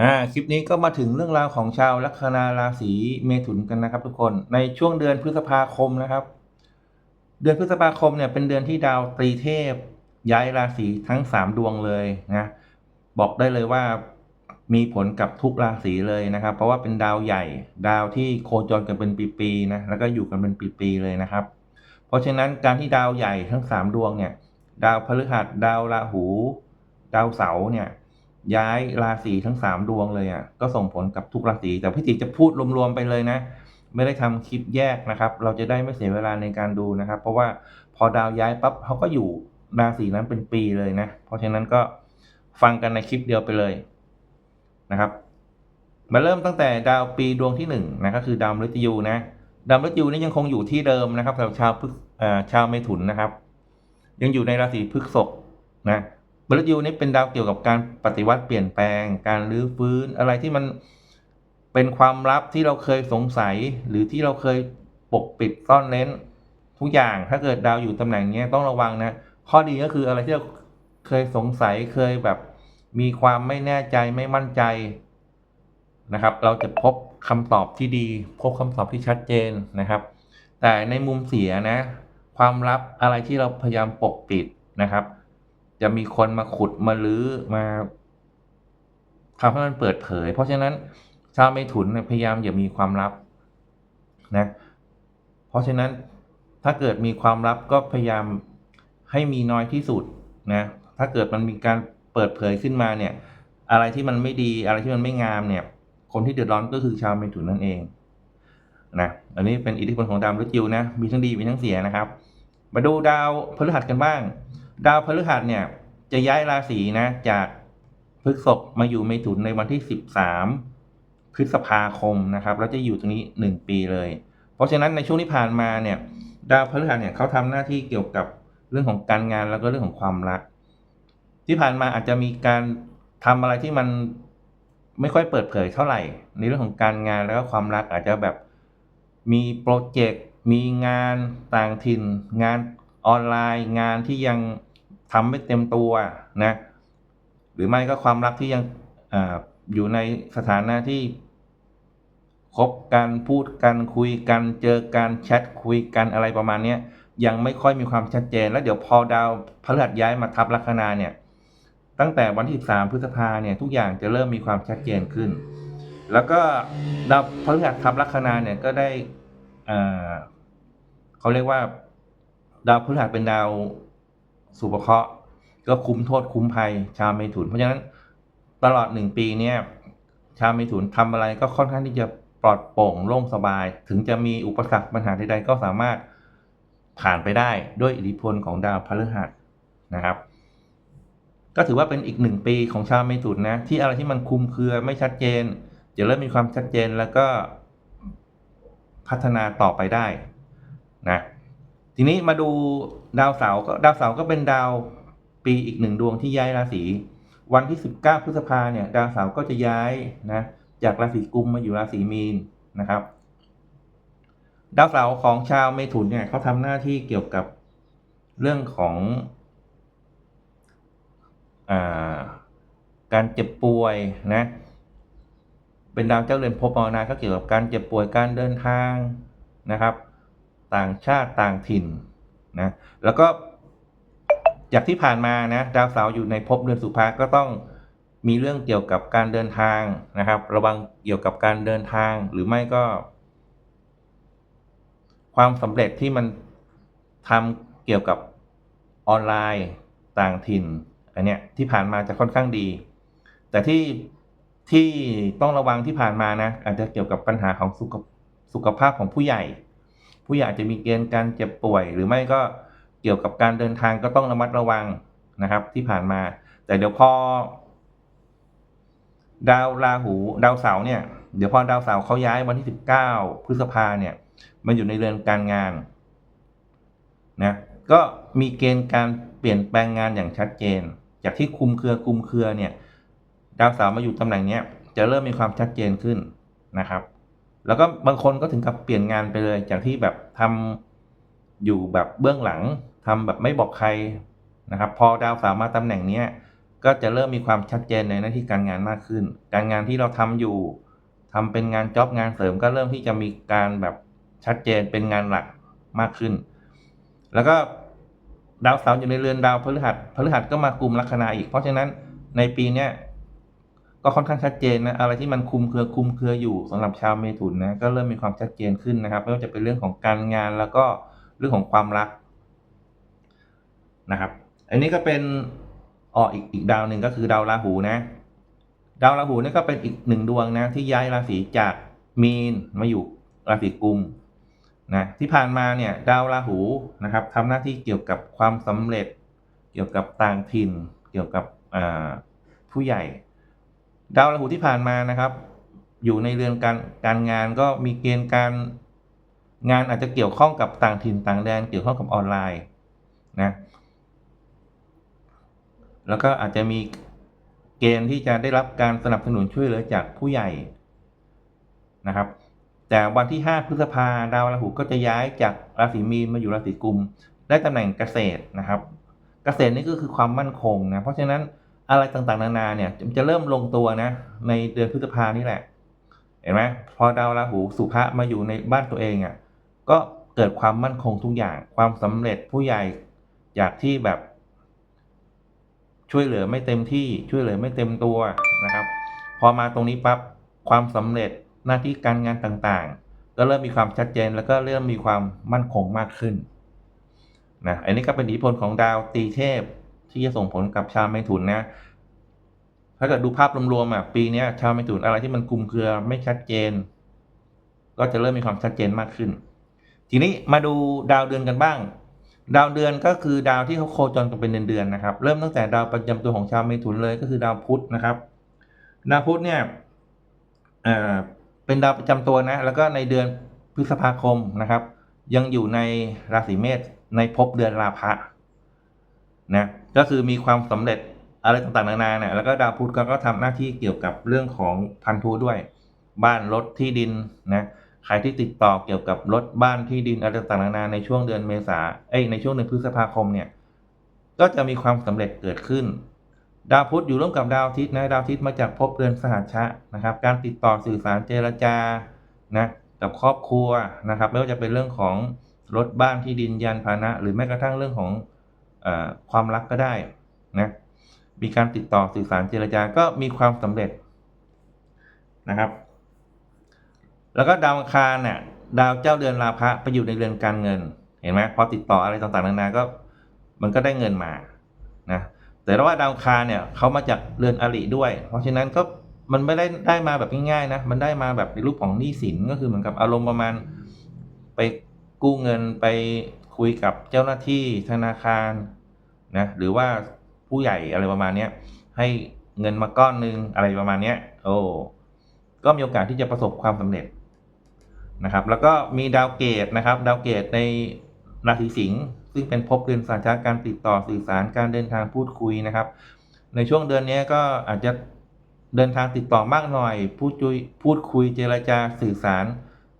อ่าคลิปนี้ก็มาถึงเรื่องราวของชาวลัคนาราศีเมถุนกันนะครับ ทุกคนในช่วงเดือนพฤษภาคมนะครับ เดือนพฤษภาคมเนี่ยเป็นเดือนที่ดาวตรีเทพ ย้ายราศีทั้งสามดวงเลยนะบอกได้เลยว่ามีผลกับทุกราศีเลยนะครับ เพราะว่าเป็นดาวใหญ่ ดาวที่โคจรกันเป็นปีๆนะแล้วก็อยู่กันเป็นปีๆเลยนะครับ เพราะฉะนั้นการที่ดาวใหญ่ทั้งสามดวงเนี่ย ดาวพฤหัส ดาวราหู ดาวเสาร์เนี่ย ย้ายราศีทั้งสามดวงเลยอะก็ส่งผลกับทุกราศีแต่พี่ติจะพูดรวมๆไปเลยนะ ไม่ได้ทำคลิปแยกนะครับ เราจะได้ไม่เสียเวลาในการดูนะครับ เพราะว่าพอดาวย้ายปั๊บเขาก็อยู่ราศีนั้นเป็นปีเลยนะ เพราะฉะนั้นก็ฟังกันในคลิปเดียวไปเลยนะครับ มาเริ่มตั้งแต่ดาวปีดวงที่หนึ่งนะก็คือดาวมฤตยูนะดาวมฤตยูนี่ยังคงอยู่ที่เดิมนะครับสำหรับชาวพฤกเอ่อชาวเมถุนนะครับ ยังอยู่ในราศีพฤษภนะ มฤตยูนี่เป็นดาวเกี่ยวกับการปฏิวัติเปลี่ยนแปลง การรื้อฟื้นอะไรที่มันเป็นความลับที่เราเคยสงสัย หรือที่เราเคยปกปิดซ่อนเร้นทุกอย่างถ้าเกิดดาวอยู่ตำแหน่งนี้ต้องระวังนะ ข้อดีก็คืออะไรที่เราเคยสงสัยเคยแบบมีความไม่แน่ใจไม่มั่นใจนะครับ เราจะพบคำตอบที่ดี พบคำตอบที่ชัดเจนนะครับ แต่ในมุมเสียนะ ความลับอะไรที่เราพยายามปกปิดนะครับ จะมีคนมาขุดมาลื้อมาทำให้มันเปิดเผย เพราะฉะนั้นชาวเมถุนพยายามอย่ามีความลับนะเพราะฉะนั้นถ้าเกิดมีความลับก็พยายามให้มีน้อยที่สุดนะถ้าเกิดมันมีการเปิดเผยขึ้นมาเนี่ย อะไรที่มันไม่ดีอะไรที่มันไม่งามเนี่ย คนที่เดือดร้อนก็คือชาวเมถุนนั่นเองนะอันนี้เป็นอิทธิพลของดาวมฤตยูนะ มีทั้งดีมีทั้งเสียนะครับ มาดูดาวพฤหัสกันบ้าง ดาวพฤหัสเนี่ย จะย้ายราศีนะ จากพฤษภมาอยู่เมถุนในวันที่13พฤษภาคมนะครับ แล้วจะอยู่ตรงนี้1ปีเลย เพราะฉะนั้นในช่วงที่ผ่านมาเนี่ย ดาวพฤหัสเนี่ยเขาทำหน้าที่เกี่ยวกับเรื่องของการงานแล้วก็เรื่องของความรัก ที่ผ่านมาอาจจะมีการทำอะไรที่มันไม่ค่อยเปิดเผยเท่าไหร่ ในเรื่องของการงานแล้วก็ความรักอาจจะแบบมีโปรเจกต์มีงานต่างถิ่น งานออนไลน์ งานที่ยัง ทำไม่เต็มตัวนะหรือไม่ก็ความรักที่ยังออยู่ในสถานะที่คบกันพูดกันคุยกันเจอกันแชทคุยกันอะไรประมาณเนี้ยยังไม่ค่อยมีความชัดเจน แล้วเดี๋ยวพอดาวพฤหัสย้ายมาทับลัคนาเนี่ยตั้งแต่วันที่13พฤษภาเนี่ยทุกอย่างจะเริ่มมีความชัดเจนขึ้น แล้วก็ดาวพฤหัสทับลัคนาเนี่ยก็ได้เขาเรียกว่า ดาวพฤหัสเป็นดาว สุภเคราะห์ก็คุ้มโทษคุ้มภัยชาวเมถุน เพราะฉะนั้นตลอดหนึ่งปีเนี่ยชาวเมถุนทำอะไรก็ค่อนข้างที่จะปลอดโปร่งโล่งสบาย ถึงจะมีอุปสรรคปัญหาใดๆก็สามารถผ่านไปได้ด้วยอิทธิพลของดาวพฤหัสนะครับ ก็ถือว่าเป็นอีกหนึ่งปีของชาวเมถุนนะที่อะไรที่มันคุมเครือไม่ชัดเจนจะเริ่มมีความชัดเจนแล้วก็พัฒนาต่อไปได้นะ ทีนี้มาดูดาวเสาร์ก็ดาวเสาร์ก็เป็นดาวปีอีกหนึ่งดวงที่ย้ายราศีวันที่ 19 พฤษภาเนี่ย ดาวเสาร์ก็จะย้ายนะจากราศีกุมมาอยู่ราศีมีนนะครับ ดาวเสาร์ของชาวเมถุนเนี่ยเขาทำหน้าที่เกี่ยวกับเรื่องของอาการเจ็บป่วยนะเป็นดาวเจ้าเรือนภพมรณะก็เกี่ยวกับการเจ็บป่วยการเดินทางนะครับ ต่างชาติต่างถิ่นนะแล้วก็จากที่ผ่านมานะดาวเสาร์อยู่ในภพเดือนสุภาก็ต้องมีเรื่องเกี่ยวกับการเดินทางนะครับ ระวังเกี่ยวกับการเดินทางหรือไม่ก็ ความสำเร็จที่มันทำเกี่ยวกับออนไลน์ต่างถิ่นอันเนี้ยที่ผ่านมาจะค่อนข้างดี แต่ที่ที่ต้องระวังที่ผ่านมานะอาจจะเกี่ยวกับปัญหาของสุขสุขภาพของผู้ใหญ่ ผู้ใหญ่อาจจะมีเกณฑ์การเจ็บป่วย หรือไม่ก็เกี่ยวกับการเดินทางก็ต้องระมัดระวังนะครับ ที่ผ่านมา แต่เดี๋ยวพอ ดาวราหูดาวเสาร์เนี่ยเดี๋ยวพอดาวเสาร์เขาย้ายวันที่19พฤษภาเนี่ยมันอยู่ในเรือนการงานนะก็มีเกณฑ์การเปลี่ยนแปลงงานอย่างชัดเจน จากที่คุมเครือคุมเครือเนี่ยดาวเสาร์มาอยู่ตำแหน่งเนี้ยจะเริ่มมีความชัดเจนขึ้นนะครับ แล้วก็บางคนก็ถึงกับเปลี่ยนงานไปเลย จากที่แบบทำอยู่แบบเบื้องหลังทำแบบไม่บอกใครนะครับ พอดาวสาร์มาตำแหน่งเนี้ยก็จะเริ่มมีความชัดเจนในหน้าที่การงานมากขึ้น การงานที่เราทำอยู่ทำเป็นงานจ็อบงานเสริมก็เริ่มที่จะมีการแบบชัดเจนเป็นงานหลักมากขึ้น แล้วก็ดาวเสาร์อยู่ในเรือนดาวพฤหัสพฤหัสก็มากลุ่มลัคนาอีก เพราะฉะนั้นในปีเนี้ย ก็ค่อนข้างชัดเจนนะอะไรที่มันคุมเครือคุมเครืออยู่สำหรับชาวเมถุนนะก็เริ่มมีความชัดเจนขึ้นนะครับ ไม่ว่าจะเป็นเรื่องของการงานแล้วก็เรื่องของความรักนะครับ อันนี้ก็เป็นอ๋ออีกอีกดาวหนึ่งก็คือดาวราหูนะ ดาวราหูนี่ก็เป็นอีกหนึ่งดวงนะ ที่ย้ายราศีจากมีนมาอยู่ราศีกุมนะที่ผ่านมาเนี่ยดาวราหูนะครับทำหน้าที่เกี่ยวกับความสำเร็จ เกี่ยวกับต่างถิ่น เกี่ยวกับผู้ใหญ่ ดาวราหูที่ผ่านมานะครับ อยู่ในเรือนการการงานก็มีเกณฑ์การงานอาจจะเกี่ยวข้องกับต่างถิ่นต่างแดน เกี่ยวข้องกับออนไลน์นะแล้วก็อาจจะมีเกณฑ์ที่จะได้รับการสนับสนุนช่วยเหลือจากผู้ใหญ่นะครับ แต่วันที่ 5 พฤษภาดาวราหูก็จะย้ายจากราศีมีนมาอยู่ราศีกุม ได้ตำแหน่งเกษตรนะครับ เกษตรนี่ก็คือความมั่นคงนะเพราะฉะนั้น อะไรต่างๆ นานาเนี่ยจะเริ่มลงตัวนะ ในเดือนพฤษภานี่แหละ เห็นไหมพอดาวราหูสุภะมาอยู่ในบ้านตัวเองอะ่ะก็เกิดความมั่นคงทุกอย่างความสำเร็จผู้ใหญ่จากที่แบบ ช่วยเหลือไม่เต็มที่ช่วยเหลือไม่เต็มตัวนะครับ พอมาตรงนี้ปั๊บความสำเร็จหน้าที่การงานต่างๆ ก็เริ่มมีความชัดเจนแล้วก็เริ่มมีความมั่นคงมากขึ้นนะอันนี้ก็เป็นอิทธิพลของดาวตีเทพ ที่จะส่งผลกับชาวเมถุนนะถ้าเกิดดูภาพรวมๆอะปีนี้ชาวเมถุนอะไรที่มันคลุมเครือไม่ชัดเจน ก็จะเริ่มมีความชัดเจนมากขึ้น ทีนี้มาดูดาวเดือนกันบ้าง ดาวเดือนก็คือดาวที่เขาโคจรกันเป็นเดือนๆนะครับ เริ่มตั้งแต่ดาวประจำตัวของชาวเมถุนเลยก็คือดาวพุธนะครับ ดาวพุธเนี่ยเเป็นดาวประจำตัวนะ แล้วก็ในเดือนพฤษภาคมนะครับ ยังอยู่ในราศีเมษในภพเดือนราพะนะ ก็คือมีความสำเร็จอะไรต่างๆนานาเนี่ยแล้วก็ดาวพุธก็ก็ทำหน้าที่เกี่ยวกับเรื่องของพันธุด้วย บ้านรถที่ดินนะใครที่ติดต่อเกี่ยวกับรถบ้านที่ดินอะไรต่างๆนานาในช่วงเดือนเมษาเอ้ยในช่วงเดือนพฤษภาคมเนี่ยก็จะมีความสำเร็จเกิดขึ้น ดาวพุธอยู่ร่วมกับดาวอาทิตย์นะดาวอาทิตย์มาจากภพเรือนสหัชชะนะครับ การติดต่อสื่อสารเจรจานะกับครอบครัวนะครับ ไม่ว่าจะเป็นเรื่องของรถบ้านที่ดินยานพาหนะ หรือแม้กระทั่งเรื่องของ ความรักก็ได้นะมีการติดต่อสื่อสารเจรจาก็มีความสำเร็จนะครับ แล้วก็ดาวอังคารเนี่ยดาวเจ้าเดือนราพะไปอยู่ในเรือนการเงิน เห็นไหมพอติดต่ออะไรต่างๆนานาก็มันก็ได้เงินมานะแต่ว่าดาวคารเนี่ยเขามาจากเรือนอริด้วย เพราะฉะนั้นก็มันไม่ได้ได้มาแบบง่ายๆนะมันได้มาแบบในรูปของหนี้สินก็คือเหมือนกับอารมณ์ประมาณไปกู้เงินไป คุยกับเจ้าหน้าที่ธนาคารนะหรือว่าผู้ใหญ่อะไรประมาณนี้ให้เงินมาก้อนหนึงอะไรประมาณนี้โอ้ก็มีโอกาสที่จะประสบความสำเร็จนะครับ แล้วก็มีดาวเกตนะครับ ดาวเกตในราศีสิงห์ซึ่งเป็นภพเรือนสารชาการติดต่อสื่อสารการเดินทางพูดคุยนะครับ ในช่วงเดือนนี้ก็อาจจะเดินทางติดต่อมากหน่อย พูดคุยพูดคุยเจรจาสื่อสาร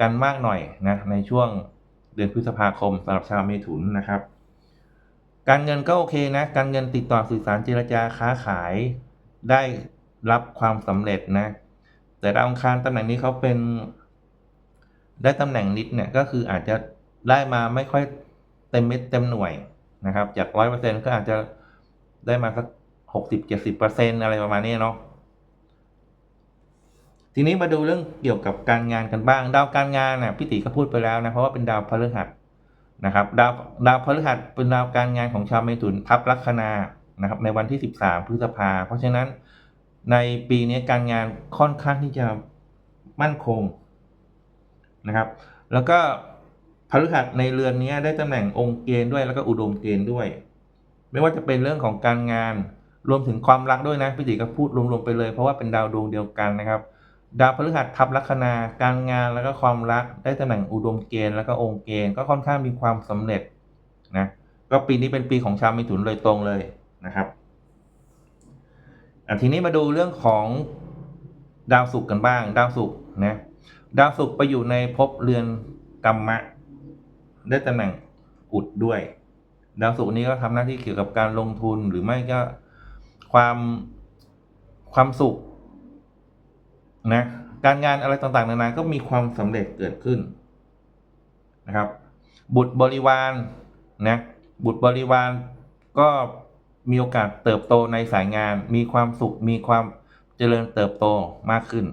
กันมากหน่อยนะในช่วง เดือนพฤษภาคมสำหรับชาวเมถุนนะครับ การเงินก็โอเคนะ การเงินติดต่อสื่อสารเจรจาค้าขายได้รับความสำเร็จนะ แต่ดาวอังคารตำแหน่งนี้เขาเป็น ได้ตำแหน่งนิดเนี่ยก็คืออาจจะได้มาไม่ค่อยเต็มเม็ดเต็มหน่วยนะครับ จากร้อยเปอร์เซ็นก็อาจจะได้มาสักหกสิบเจ็ดสิบเปอร์เซ็นอะไรประมาณนี้เนาะ ทีนี้มาดูเรื่องเกี่ยวกับการงานกันบ้าง ดาวการงานน่ะพี่ติก็พูดไปแล้วนะเพราะว่าเป็นดาวพฤหัสนะครับดาวดาวพฤหัสเป็นดาวการงานของชาวเมถุนทับลัคนานะครับในวันที่ 13 พฤษภา เพราะฉะนั้นในปีนี้การงานค่อนข้างที่จะมั่นคงนะครับ แล้วก็พฤหัสในเรือนนี้ได้ตำแหน่งองค์เกณฑ์ด้วยแล้วก็อุดมเกณฑ์ด้วย ไม่ว่าจะเป็นเรื่องของการงานรวมถึงความรักด้วยนะพี่ติก็พูดรวมๆไปเลยเพราะว่าเป็นดาวดวงเดียวกันนะครับ ดาวพฤหัสทับลัคนาการงานแล้วก็ความรักได้ตำแหน่งอุดมเกณฑ์แล้วก็องค์เกณฑ์ก็ค่อนข้างมีความสำเร็จนะก็ปีนี้เป็นปีของชาวมิถุนเลยตรงเลยนะครับอะทีนี้มาดูเรื่องของดาวศุกร์กันบ้าง ดาวศุกร์นะดาวศุกร์ไปอยู่ในภพเรือนกรรมะ ได้ตำแหน่งอุดด้วย ดาวศุกร์นี้ก็ทำหน้าที่เกี่ยวกับการลงทุนหรือไม่ก็ความความสุข นะการงานอะไรต่างๆ นานาก็มีความสำเร็จเกิดขึ้นนะครับ บุตรบริวารนะบุตรบริวารก็มีโอกาสเติบโตในสายงาน มีความสุขมีความเจริญเติบโตมากขึ้น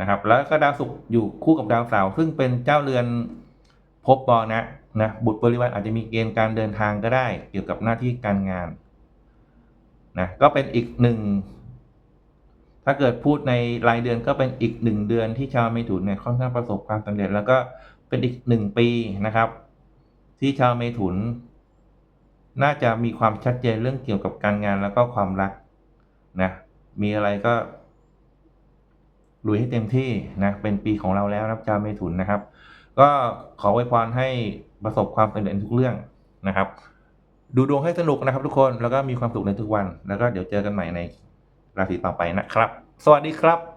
นะครับ แล้วก็ดาวศุกร์อยู่คู่กับดาวเสาร์ซึ่งเป็นเจ้าเรือนภพบอนะนะบุตรบริวารอาจจะมีเกณฑ์การเดินทางก็ได้ เกี่ยวกับหน้าที่การงานนะก็เป็นอีกหนึ่ง ถ้าเกิดพูดในรายเดือนก็เป็นอีกหนึ่งเดือนที่ชาวเมถุนเนี่ยค่อนข้างประสบความสำเร็จ แล้วก็เป็นอีกหนึ่งปีนะครับ ที่ชาวเมถุน น่าจะมีความชัดเจนเรื่องเกี่ยวกับการงานแล้วก็ความรักนะมีอะไรก็ลุยให้เต็มที่นะเป็นปีของเราแล้วนะชาวเมถุนนะครับ ก็ขอไว้พรให้ประสบความสำเร็จทุกเรื่องนะครับ ดูดวงให้สนุกนะครับทุกคนแล้วก็มีความสุขในทุกวัน แล้วก็เดี๋ยวเจอกันใหม่ใน ราศีต่อไปนะครับ สวัสดีครับ